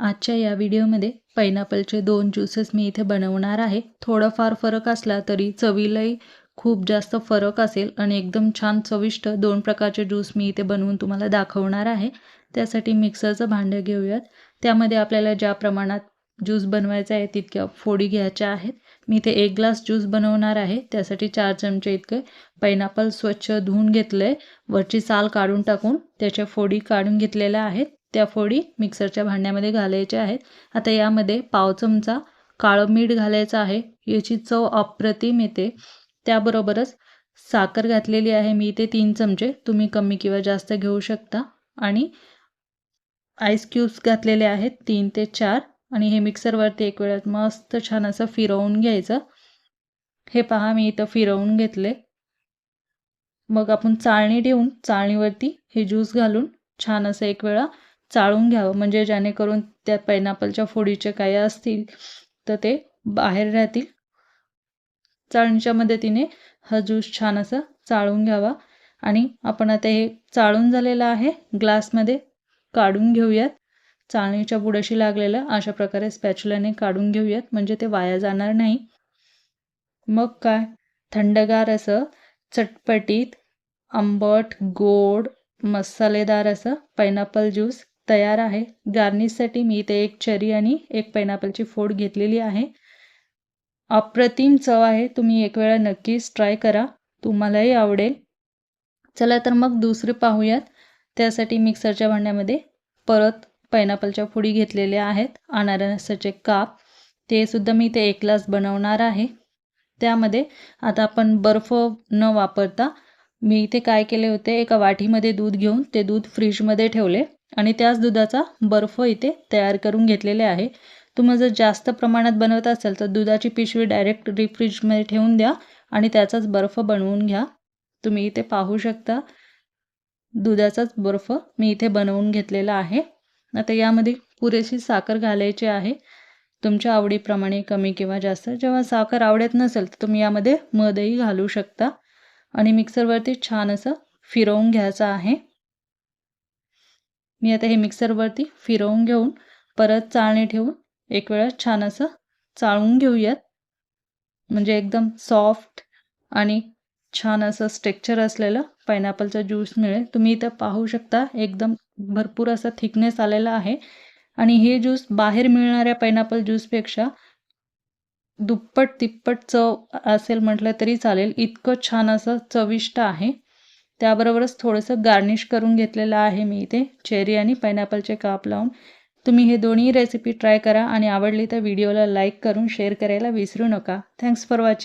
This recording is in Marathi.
आजच्या या व्हिडिओमध्ये पायनॅपलचे दोन ज्युसेस मी इथे बनवणार आहे. थोडाफार फरक असला तरी चवीलाही खूप जास्त फरक असेल आणि एकदम छान चविष्ट दोन प्रकारचे ज्यूस मी इथे बनवून तुम्हाला दाखवणार आहे. त्यासाठी मिक्सरचं भांडं घेऊयात. त्यामध्ये आपल्याला ज्या प्रमाणात ज्यूस बनवायचा आहे तितक्या फोडी घ्यायच्या आहेत. मी इथे एक ग्लास ज्यूस बनवणार आहे. त्यासाठी चार चमचे इतके पायनॅपल स्वच्छ धुवून घेतलं आहे वरची साल काढून टाकून त्याच्या फोडी काढून घेतलेल्या आहेत. त्या फोडी मिक्सरच्या भांड्यामध्ये घालायच्या आहेत. आता यामध्ये पाव चमचा काळं मीठ घालायचं आहे. याची चव अप्रतिम येते. त्याबरोबरच साखर घातलेली आहे. मी इथे तीन चमचे. तुम्ही कमी किंवा जास्त घेऊ शकता. आणि आईस क्यूब्स घातलेले आहेत. तीन ते चार. आणि हे मिक्सरवरती एक वेळात मस्त छान असं फिरवून घ्यायचं. हे पहा मी इथं फिरवून घेतले. मग आपण चाळणी ठेवून चाळणीवरती हे ज्यूस घालून छान असं एक वेळा चाळून घ्यावं. म्हणजे जेणेकरून त्या पायनॅपलच्या फोडीचे काही असतील तर ते बाहेर राहतील. चाळणीच्या मदतीने हा ज्यूस छान असं चाळून घ्यावा. आणि आपण आता हे चाळून झालेलं आहे. ग्लासमध्ये काढून घेऊयात. चाळणीच्या बुडाशी लागलेलं अशा प्रकारे स्पॅच्युलाने काढून घेऊयात. म्हणजे ते वाया जाणार नाही. मग काय? थंडगार असं चटपटीत आंबट गोड मसालेदार असं पायनॅपल ज्यूस तयार आहे. गार्निशसाठी मी इथे एक चरी आणि एक पायनॅपलची फोड घेतलेली आहे. अप्रतिम चव आहे. तुम्ही एक वेळा नक्कीच ट्राय करा. तुम्हालाही आवडेल. चला तर मग दुसरे पाहूयात. त्यासाठी मिक्सरच्या भांड्यामध्ये परत पायनॅपलच्या फुडी घेतलेल्या आहेत. अनारसाचे काप. ते सुद्धा मी ते एक ग्लास बनवणार आहे. त्यामध्ये आता आपण बर्फ न वापरता मी इथे काय केले होते? एका वाटीमध्ये दूध घेऊन ते दूध फ्रीजमध्ये ठेवले. आणि त्याच दुधाचा बर्फ इथे तयार करून घेतलेले आहे. तुम्ही जर जास्त प्रमाणात बनवत असेल तर दुधाची पिशवी डायरेक्ट फ्रीजमध्ये ठेवून द्या आणि त्याचाच बर्फ बनवून घ्या. तुम्ही इथे पाहू शकता दुधाचाच बर्फ मी इथे बनवून घेतलेला आहे. आता यामध्ये पुरेशी साखर घालायची आहे. तुमच्या आवडीप्रमाणे कमी किंवा जास्त जेव्हा साखर आवडत नसेल तर तुम्ही यामध्ये मधही घालू शकता. आणि मिक्सरवरती छान असं फिरवून घ्यायचं आहे. मी आता हे मिक्सरवरती फिरवून घेऊन परत चाळणी ठेवून एक वेळा छान असं चाळून घेऊयात. म्हणजे एकदम सॉफ्ट आणि छान असं स्ट्रेक्चर असलेलं पायनॅपलचा ज्यूस मिळेल. तुम्ही इथं पाहू शकता एकदम भरपूर असा थिकनेस आलेला आहे. आणि हे ज्यूस बाहेर मिळणाऱ्या पायनॅपल ज्यूसपेक्षा दुप्पट तिप्पट चव असेल म्हटलं तरी चालेल. इतकं छान असं चविष्ट आहे. त्याबरोबरच थोडंसं गार्निश करून घेतलेलं आहे मी इथे. चेरी आणि पायनॅपलचे काप लावून. तुम्ही हे दोन्ही रेसिपी ट्राय करा आणि आवडली तर व्हिडिओला लाईक करून शेअर करायला विसरू नका. Thanks for watching